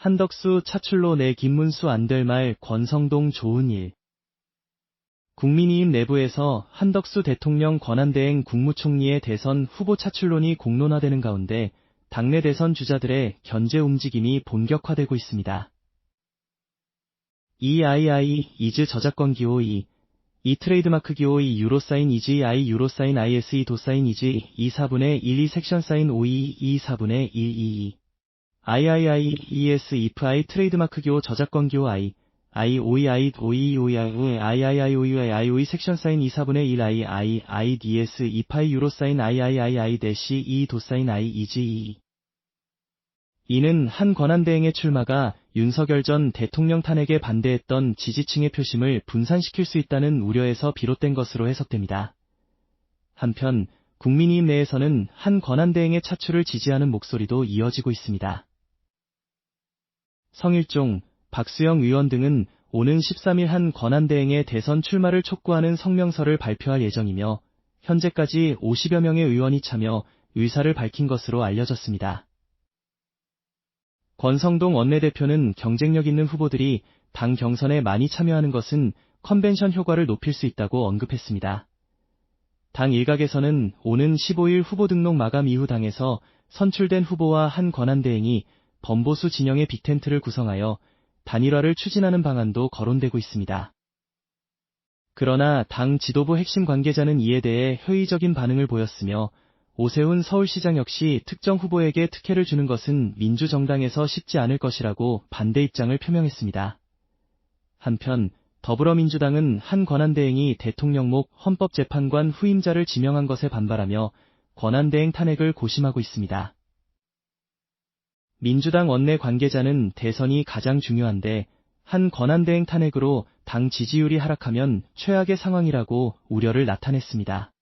한덕수 차출로 내 김문수 안 될 말 권성동 좋은 일. 국민의힘 내부에서 한덕수 대통령 권한대행 국무총리의 대선 후보 차출론이 공론화되는 가운데 당내 대선 주자들의 견제 움직임이 본격화되고 있습니다. EII 이즈 저작권 기호 2, 이 트레이드마크 기호 2 유로사인 이지 I 유로사인 ISE 도사인 이지 2 4분의 1 2 섹션 사인 5 2 2 4분의 1 2 2 III ES if I 트레이드마크 기호 저작권 기호 I I O E I O E O E I I I O E I O E 섹션 사인 2 4분의 1 I I I D S if I 유로 사인 I I I I 대시 2 도사인 I 이지 2 이는 한 권한대행의 출마가 윤석열 전 대통령 탄핵에 반대했던 지지층의 표심을 분산시킬 수 있다는 우려에서 비롯된 것으로 해석됩니다. 한편 국민의힘 내에서는 한 권한대행의 차출을 지지하는 목소리도 이어지고 있습니다. 성일종, 박수영 의원 등은 오는 13일 한 권한대행의 대선 출마를 촉구하는 성명서를 발표할 예정이며 현재까지 50여 명의 의원이 참여 의사를 밝힌 것으로 알려졌습니다. 권성동 원내대표는 경쟁력 있는 후보들이 당 경선에 많이 참여하는 것은 컨벤션 효과를 높일 수 있다고 언급했습니다. 당 일각에서는 오는 15일 후보 등록 마감 이후 당에서 선출된 후보와 한 권한대행이 범보수 진영의 빅텐트를 구성하여 단일화를 추진하는 방안도 거론되고 있습니다. 그러나 당 지도부 핵심 관계자는 이에 대해 회의적인 반응을 보였으며 오세훈 서울시장 역시 특정 후보에게 특혜를 주는 것은 민주정당에서 쉽지 않을 것이라고 반대 입장을 표명했습니다. 한편 더불어민주당은 한 권한대행이 대통령목 헌법재판관 후임자를 지명한 것에 반발하며 권한대행 탄핵을 고심하고 있습니다. 민주당 원내 관계자는 대선이 가장 중요한데 한 권한대행 탄핵으로 당 지지율이 하락하면 최악의 상황이라고 우려를 나타냈습니다.